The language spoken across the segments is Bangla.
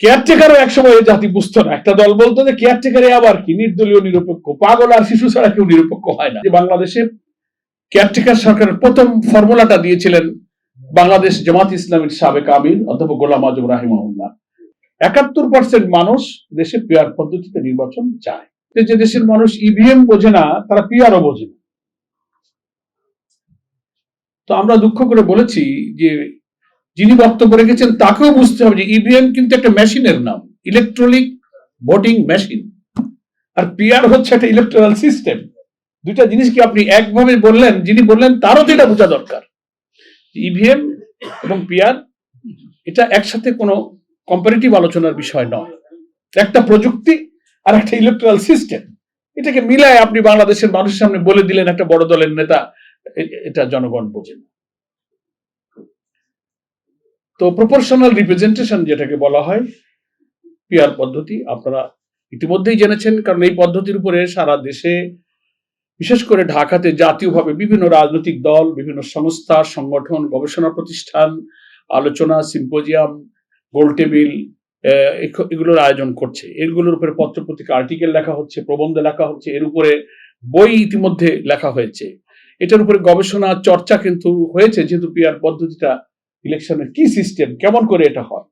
কেয়ারটেকারও একসময় এই জাতি বুঝতো না। একটা দল বলতো যে কেয়ারটেকারে আবার কি? নির্দলীয়, নিরপেক্ষ। পাগল আর শিশু ছাড়া কেউ নিরপেক্ষ হয় না। বাংলাদেশে কেয়ারটেকার সরকারের প্রথম ফর্মুলাটা দিয়েছিলেন বাংলাদেশ জামাত ইসলামীর সাবেক আমির, অধ্যাপক গোলাম আজম রাহিমাহুল্লাহ। একাত্তর পার্সেন্ট মানুষ দেশে পিয়ার পদ্ধতিতে নির্বাচন চায়। যে দেশের মানুষ ইভিএম বোঝে না, তারা পিয়ারও বোঝে না। তো আমরা দুঃখ করে বলেছি যে যিনি বক্তব্য রেখেছেন, তাকেও বুঝতে হবে যে ইভিএম কিন্তু একটা মেশিনের নাম ইলেকট্রনিক ভোটিং মেশিন আর পিআর হচ্ছে একটা ইলেকট্রাল সিস্টেম দুইটা জিনিস কি আপনি একভাবে বললেন, যিনি বললেন, তারও তো এটা বোঝা দরকার। ইভিএম এবং পিআর এটা একসাথে কোনো কম্পারেটিভ আলোচনার বিষয় নয়। একটা প্রযুক্তি আর একটা ইলেকট্রাল সিস্টেম এটাকে মিলায় আপনি বাংলাদেশের মানুষের সামনে বলে দিলেন একটা বড় দলের নেতা এটা জনগণ বোঝে না। তো প্রপোর্শনাল রিপ্রেজেন্টেশন যেটাকে বলা হয় পিআর পদ্ধতি, আপনারা ইতিমধ্যেই জেনেছেন, কারণ এই পদ্ধতির উপরে সারা দেশে, বিশেষ করে ঢাকাতে জাতীয়ভাবে বিভিন্ন রাজনৈতিক দল, বিভিন্ন সংস্থা, সংগঠন, গবেষণা প্রতিষ্ঠান, আলোচনা, সিম্পোজিয়াম, গোল টেবিল এগুলোর আয়োজন করছে। এগুলোর উপরে পত্রপত্রিকা, আর্টিকেল লেখা হচ্ছে, প্রবন্ধ লেখা হচ্ছে, এর উপরে বই ইতিমধ্যে লেখা হয়েছে। এটার উপরে গবেষণা চর্চা কিন্তু হয়েছে, যেহেতু পিআর পদ্ধতিটা ইলেকশনের কি সিস্টেম, কেমন করে এটা হয়?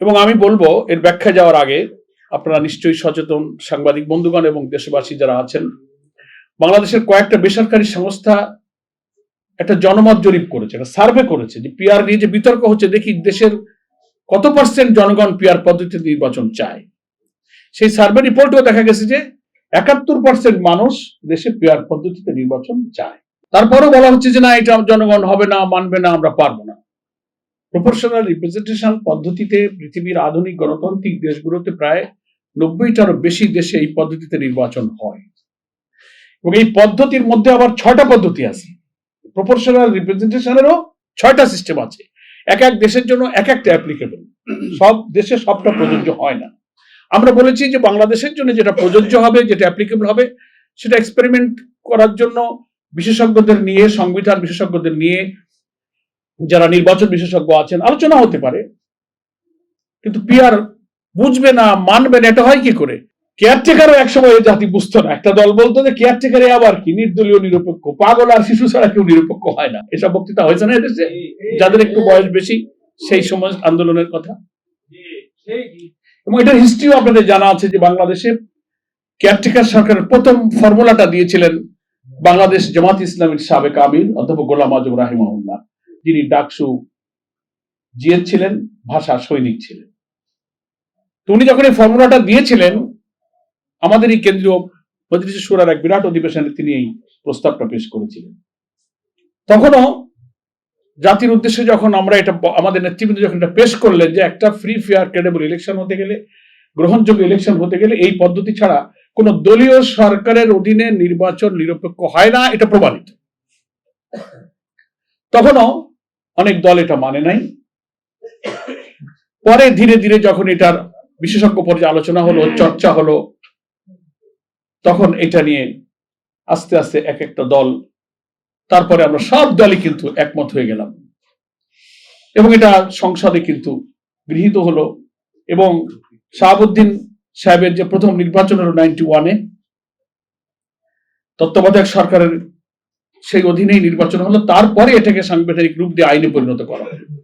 এবং আমি বলব, এর ব্যাখ্যা যাওয়ার আগে আপনারা নিশ্চয়ই সচেতন সাংবাদিক বন্ধুগণ এবং দেশবাসী যারা আছেন, বাংলাদেশের কয়েকটা বেসরকারি সংস্থা একটা জনমত জরিপ করেছে, একটা সার্ভে করেছে যে পিআর নিয়ে যে বিতর্ক হচ্ছে, দেখি দেশের কত পার্সেন্ট জনগণ পিআর পদ্ধতিতে নির্বাচন চায়। সেই সার্ভে রিপোর্টেও দেখা গেছে যে একাত্তর পার্সেন্ট মানুষ দেশে পিআর পদ্ধতিতে নির্বাচন চায়। তারপরও বলা হচ্ছে যে না, এটা জনগণ হবে না, মানবে না, আমরা পারব না। প্রপোর্শনাল রিপ্রেজেন্টেশন পদ্ধতিতে পৃথিবীর আধুনিক গণতান্ত্রিক দেশগুলোতে প্রায় নব্বইটারও বেশি দেশে এই পদ্ধতিতে নির্বাচন হয়। এবং এই পদ্ধতির মধ্যে আবার ছয়টা পদ্ধতি আছে। প্রপোর্শনাল রিপ্রেজেন্টেশনেরও ছয়টা সিস্টেম আছে। এক এক দেশের জন্য এক একটা অ্যাপ্লিকেবল সব দেশে সবটা প্রযোজ্য হয় না। আমরা বলেছি যে বাংলাদেশের জন্য যেটা প্রযোজ্য হবে, যেটা অ্যাপ্লিকেবল হবে, সেটা এক্সপেরিমেন্ট করার জন্য বিশেষজ্ঞদের নিয়ে, সংবিধান বিশেষজ্ঞদের নিয়ে যারা নির্বাচন বিশেষজ্ঞ আছেন, আলোচনা হতে পারে। কিন্তু পিয়ার বুঝবে না, মানবে না, এটা হয় কি করে? কেয়ারটেকারও একসময় জাতি বুঝতো না। একটা দল বলতো যে কেয়ারটেকারে আবার কি? নির্দলীয়, নিরপেক্ষ। পাগল আর শিশু ছাড়া কেউ নিরপেক্ষ হয় না। এসব বক্তৃতা হয়েছে না এদেশে? যাদের একটু বয়স বেশি, সেই সময় আন্দোলনের কথা। এবং এটার হিস্ট্রিও আপনাদের জানা আছে যে বাংলাদেশে কেয়ারটেকার সরকারের প্রথম ফর্মুলাটা দিয়েছিলেন বাংলাদেশ জামাত ইসলামীর সাবেক আমির, অধ্যাপক গোলাম আজম রাহিমাহুল্লাহ। যিনি ডাকসু জিএস ছিলেন, ভাষা সৈনিক ছিলেন। উনি যখন এই ফর্মুলাটা দিয়েছিলেন, আমাদের এই কেন্দ্রীয় মজলিস সুরার এক বিরাট অধিবেশনে তিনি এই প্রস্তাবটা পেশ করেছিলেন। তখনও জাতির উদ্দেশ্যে যখন আমরা এটা আমাদের নেতৃবৃন্দ যখন এটা পেশ করলেন যে একটা ফ্রি ফেয়ার ক্রেডেবল ইলেকশন হতে গেলে, গ্রহণযোগ্য ইলেকশন হতে গেলে এই পদ্ধতি ছাড়া কোন দলীয় সরকারের অধীনে নির্বাচন নিরপেক্ষ হয় না, এটা প্রমাণিত। তখনও অনেক দল এটা মানে নাই। পরে ধীরে ধীরে যখন এটার বিশেষজ্ঞ পর্যায়ে আলোচনা হলো, চর্চা হলো, তখন এটা নিয়ে আস্তে আস্তে এক একটা দল, তারপরে আমরা সব দলই কিন্তু একমত হয়ে গেলাম। এবং এটা সংসদে কিন্তু গৃহীত হলো এবং শাহাবুদ্দিন সাহেবের যে প্রথম নির্বাচন হলো নাইনটি ওয়ানে তত্ত্বাবধায়ক সরকারের সেই অধীনেই নির্বাচন হলো, তারপরে এটাকে সাংবিধানিক রূপ দিয়ে আইনে পরিণত করা